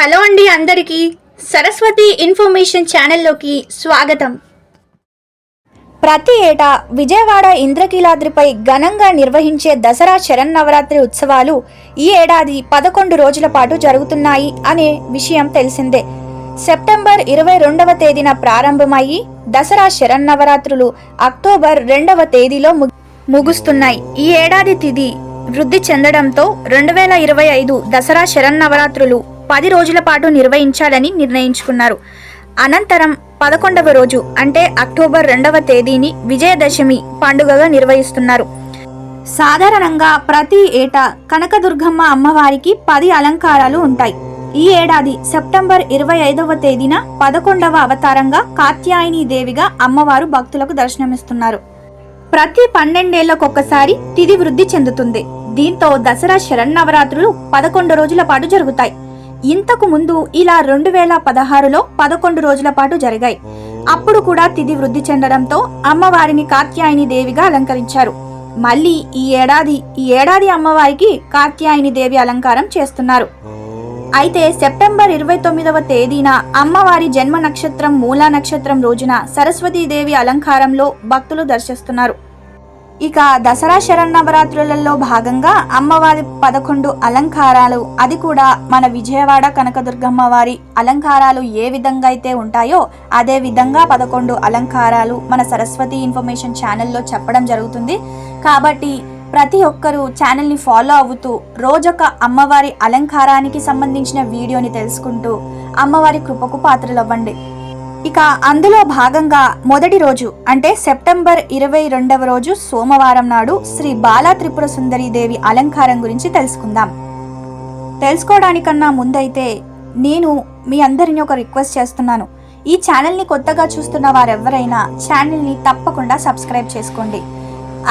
Hello అండి అందరికీ Saraswati information ఛానల్లోకి స్వాగతం. ప్రతి ఏటా విజయవాడ ఇంద్రకీలాద్రిపై ఘనంగా నిర్వహించే దసరా శరన్నవరాత్రి ఉత్సవాలు ఈ ఏడాది పదకొండు రోజుల పాటు జరుగుతున్నాయి అనే విషయం తెలిసిందే. సెప్టెంబర్ ఇరవై రెండవ తేదీన ప్రారంభమయ్యి దసరా శరన్నవరాత్రులు అక్టోబర్ రెండవ తేదీలో ముగుస్తున్నాయి. ఈ ఏడాది తిది వృద్ధి చెందడంతో రెండు వేల ఇరవై ఐదు దసరా శరన్నవరాత్రులు పది రోజుల పాటు నిర్వహించాలని నిర్ణయించుకున్నారు. అనంతరం పదకొండవ రోజు అంటే అక్టోబర్ రెండవ తేదీని విజయదశమి పండుగగా నిర్వహిస్తున్నారు. సాధారణంగా ప్రతి ఏటా కనకదుర్గమ్మ అమ్మవారికి పది అలంకారాలు ఉంటాయి. ఈ ఏడాది సెప్టెంబర్ ఇరవై ఐదవ తేదీన పదకొండవ అవతారంగా కాత్యాయని దేవిగా అమ్మవారు భక్తులకు దర్శనమిస్తున్నారు. ప్రతి పన్నెండేళ్ళకొకసారి తిది వృద్ధి చెందుతుంది. దీంతో దసరా శరన్నవరాత్రులు పదకొండు రోజుల పాటు జరుగుతాయి. ఇంతకు ముందు ఇలా రెండు వేల పదహారులో పదకొండు రోజుల పాటు జరిగాయి. అప్పుడు కూడా తిథి వృద్ధి చెందడంతో అమ్మవారిని కాత్యాయని దేవిగా అలంకరించారు. మళ్ళీ ఈ ఏడాది ఈ ఏడాది అమ్మవారికి కాత్యాయని దేవి అలంకారం చేస్తున్నారు. అయితే సెప్టెంబర్ ఇరవై తొమ్మిదవ తేదీన అమ్మవారి జన్మ నక్షత్రం మూలా నక్షత్రం రోజున సరస్వతీదేవి అలంకారంలో భక్తులు దర్శిస్తున్నారు. ఇక దసరా శరన్నవరాత్రులలో భాగంగా అమ్మవారి పదకొండు అలంకారాలు అది కూడా మన విజయవాడ కనకదుర్గమ్మ వారి అలంకారాలు ఏ విధంగా అయితే ఉంటాయో అదే విధంగా పదకొండు అలంకారాలు మన సరస్వతి ఇన్ఫర్మేషన్ ఛానల్లో చెప్పడం జరుగుతుంది. కాబట్టి ప్రతి ఒక్కరూ ఛానల్ని ఫాలో అవుతూ రోజొక అమ్మవారి అలంకారానికి సంబంధించిన వీడియోని తెలుసుకుంటూ అమ్మవారి కృపకు పాత్రలవ్వండి. ఇక అందులో భాగంగా మొదటి రోజు అంటే సెప్టెంబర్ ఇరవై రెండవ రోజు సోమవారం నాడు శ్రీ బాలా త్రిపుర సుందరీ దేవి అలంకారం గురించి తెలుసుకుందాం. తెలుసుకోవడానికన్నా ముందైతే నేను మీ అందరిని ఒక రిక్వెస్ట్ చేస్తున్నాను. ఈ ఛానల్ని కొత్తగా చూస్తున్న వారెవరైనా ఛానల్ని తప్పకుండా సబ్స్క్రైబ్ చేసుకోండి.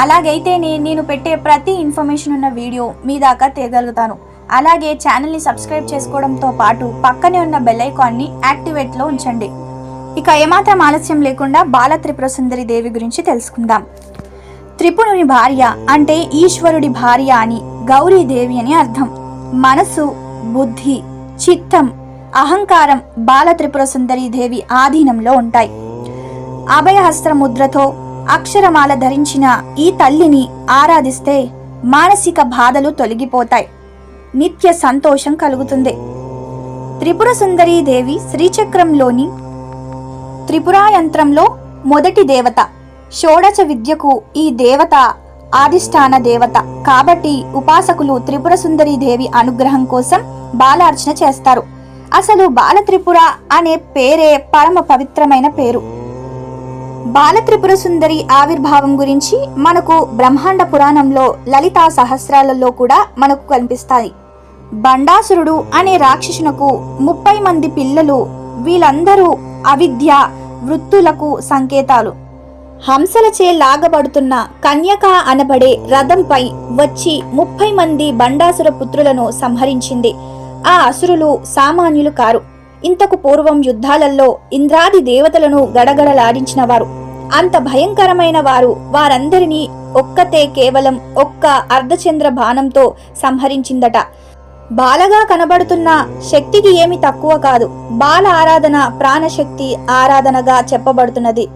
అలాగైతేనే నేను పెట్టే ప్రతి ఇన్ఫర్మేషన్ ఉన్న వీడియో మీ దాకా తీయగలుగుతాను అలాగే ఛానల్ని సబ్స్క్రైబ్ చేసుకోవడంతో పాటు పక్కనే ఉన్న బెల్ ఐకాన్ని యాక్టివేట్లో ఉంచండి. ఇక ఏమాత్రం ఆలస్యం లేకుండా బాల త్రిపుర సుందరి దేవి గురించి తెలుసుకుందాం. త్రిపురుని భార్య అంటే ఈశ్వరుడి భార్య అని గౌరీదేవి అని అర్థం. మనసు బుద్ధి చిత్తం అహంకారం బాల త్రిపుర సుందరి దేవి ఆధీనంలో ఉంటాయి. అభయహస్త్ర ముద్రతో అక్షరమాల ధరించిన ఈ తల్లిని ఆరాధిస్తే మానసిక బాధలు తొలగిపోతాయి. నిత్య సంతోషం కలుగుతుంది. త్రిపుర సుందరీ దేవి శ్రీచక్రంలోని త్రిపురాయంత్రంలో మొదటి దేవత. షోడచ విద్యకు ఈ దేవత ఆదిష్టాన దేవత. కాబట్టి ఉపాసకులు త్రిపుర సుందరి దేవి అనుగ్రహం కోసం బాలార్చన చేస్తారు. అసలు బాలత్రిపుర అనే పేరే పరమ పవిత్రమైన పేరు. బాలత్రిపుర సుందరి ఆవిర్భావం గురించి మనకు బ్రహ్మాండ పురాణంలో లలితా సహస్రాలలో కూడా మనకు కనిపిస్తాయి. బండాసురుడు అనే రాక్షసునకు ముప్పై మంది పిల్లలు వీళ్ళందరూ అవిద్య వృత్తులకు సంకేతాలు. హంసలచే లాగబడుతున్న కన్యక అనబడే రథంపై వచ్చి ముప్పై మంది బండాసుర పుత్రులను సంహరించింది. ఆ అసురులు సామాన్యులు కారు. ఇంతకు పూర్వం యుద్ధాలలో ఇంద్రాది దేవతలను గడగడలాడించిన వారు అంత భయంకరమైన వారు వారందరినీ ఒక్కతే కేవలం ఒక్క అర్ధచంద్ర బాణంతో సంహరించిందట. బాలగా కనబడుతున్న శక్తికి ఏమి తక్కువ కాదు. బాల ఆరాధన ప్రాణశక్తి ఆరాధనగా చెప్పబడుతున్నది.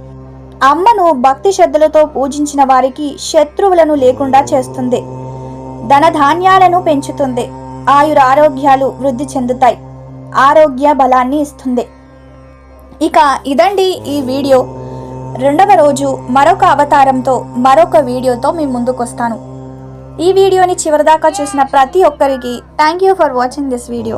అమ్మను భక్తి శ్రద్ధలతో పూజించిన వారికి శత్రువులను లేకుండా చేస్తుంది. ధనధాన్యాలను పెంచుతుంది. ఆయురారోగ్యాలు వృద్ధి చెందుతాయి. ఆరోగ్య బలాన్ని ఇస్తుంది. ఇక ఇదండి ఈ వీడియో. రెండవ రోజు మరొక అవతారంతో మరొక వీడియోతో మీ ముందుకొస్తాను. ఈ వీడియోని చివరిదాకా చూసిన ప్రతి ఒక్కరికి thank you for watching this video